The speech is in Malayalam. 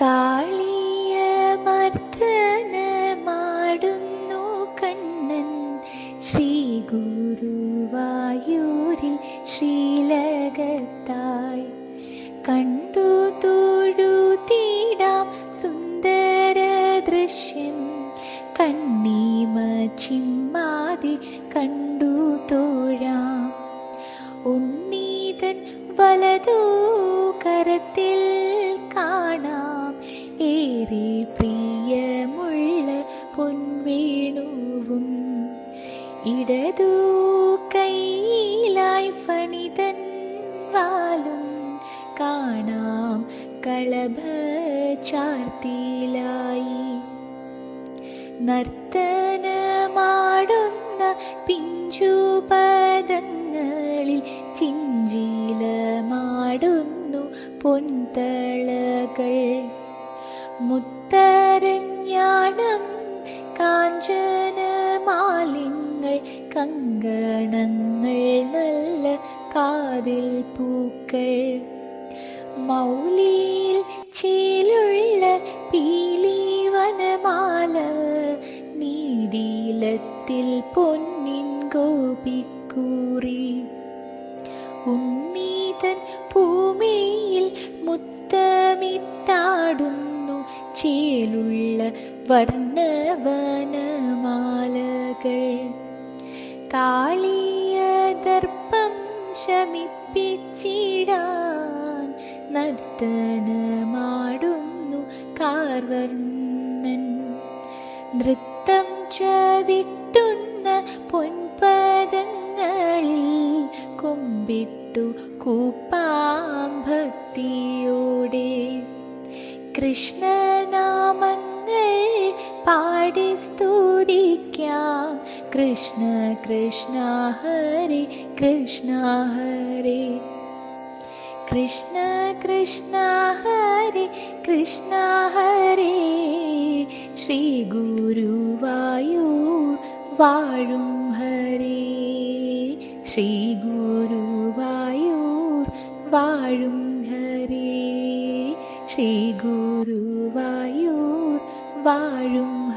കാളിയ മർദ്ദനമാടുന്നു കണ്ണൻ. ശ്രീ ഗുരുവായൂരിൽ ശ്രീലകത്തായി കണ്ടു തൊഴുതിടാം സുന്ദര ദൃശ്യം. കണ്ണീമ ചിമ്മാതി കണ്ടു തോഴാം പൊൻവേണുവും ഇടതു കൈയിലായി ഫണിതൻ വാലും കാണാം കളഭ ചാർത്തിലായി നർത്തനമാടുന്ന പിഞ്ചുപദങ്ങളിൽ ചിഞ്ചിലമാടുന്നു പൊൻതളകൾ. മുത്തരഞ്ഞാണം കങ്കണങ്ങൾ നല്ല കാതിൽ പൂക്കൾ. മൗലിയിൽ ചേലുള്ള പീലിവനമാല നീടീലത്തിൽ പൊന്നിൻ ഗോപിക്കൂറി. ഉണ്ണീതൻ ഭൂമിയിൽ മുത്തമിട്ടാടുന്നു ചേലുള്ള വർണവനമാലകൾ. കാളിയ ദർപ്പം ശമിപ്പിച്ചിടാൻ നർത്തനമാടുന്നു കാർവർണൻ. നൃത്തം ചവിട്ടുന്ന പൊൻപദങ്ങളിൽ കുമ്പിട്ടു കൂപ്പാം ഭക്തിയോടെ കൃഷ്ണനാമങ്ങൾ स्तूरिक्या कृष्ण कृष्ण हरे कृष्ण हरे कृष्ण कृष्ण हरे कृष्ण हरे श्रीगुरुवायु वाळुं हरे श्रीगुरुवायु वाळुं हरे श्रीगुरुवायु वाळुं